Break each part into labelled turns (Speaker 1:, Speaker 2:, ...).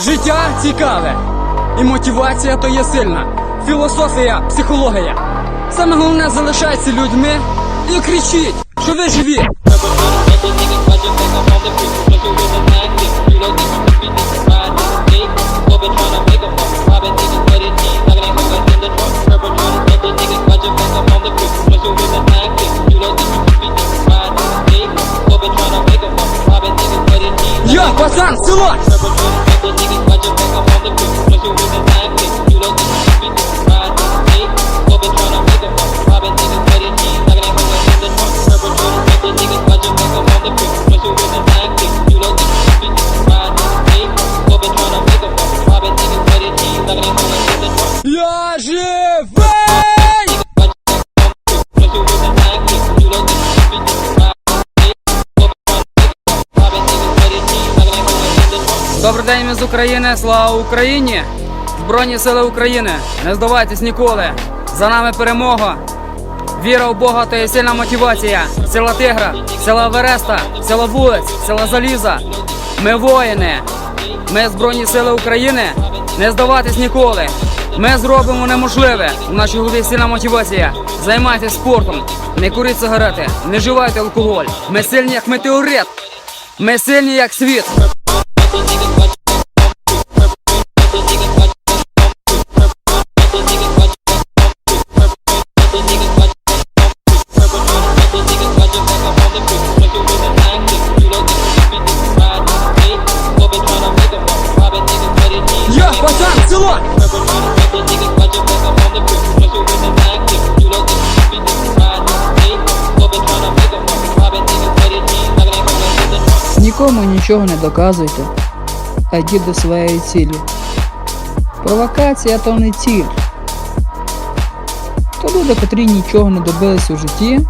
Speaker 1: Життя цікаве. І мотивація то є сильна. Філософія, психологія. Саме головне залишайтеся людьми і кричіть, що ви живі. Я пацан, село! Я живий! Добрий день, ми з України, слава Україні! Збройні сили України, не здавайтесь ніколи. За нами перемога. Віра в Бога то є сильна мотивація. Сила тигра, сила Вереста, сила вулиць, сила заліза. Ми воїни. Ми Збройні сили України. Не здаватись ніколи. Ми зробимо неможливе. У нашій голові сильна мотивація. Займайтесь спортом, не куріть сигарети, не вживайте алкоголь. Ми сильні як метеорит. Ми сильні як світ.
Speaker 2: Нікому нічого не доказуйте, а йдіть до своєї цілі. Провокація то не ціль. То люди, котрі нічого не добились у житті,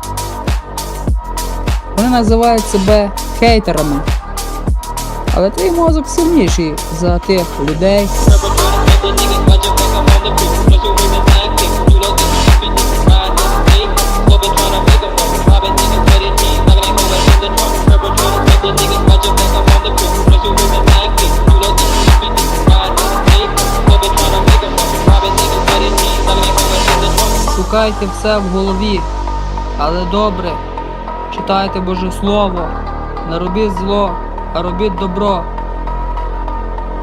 Speaker 2: вони називають себе хейтерами. Але твій мозок сильніший за тих людей. Шукайте все в голові, але добре. Читайте Боже Слово, не робіть зло, а робіть добро.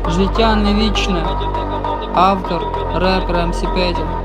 Speaker 2: Життя не вічне. Автор репер МС Петя.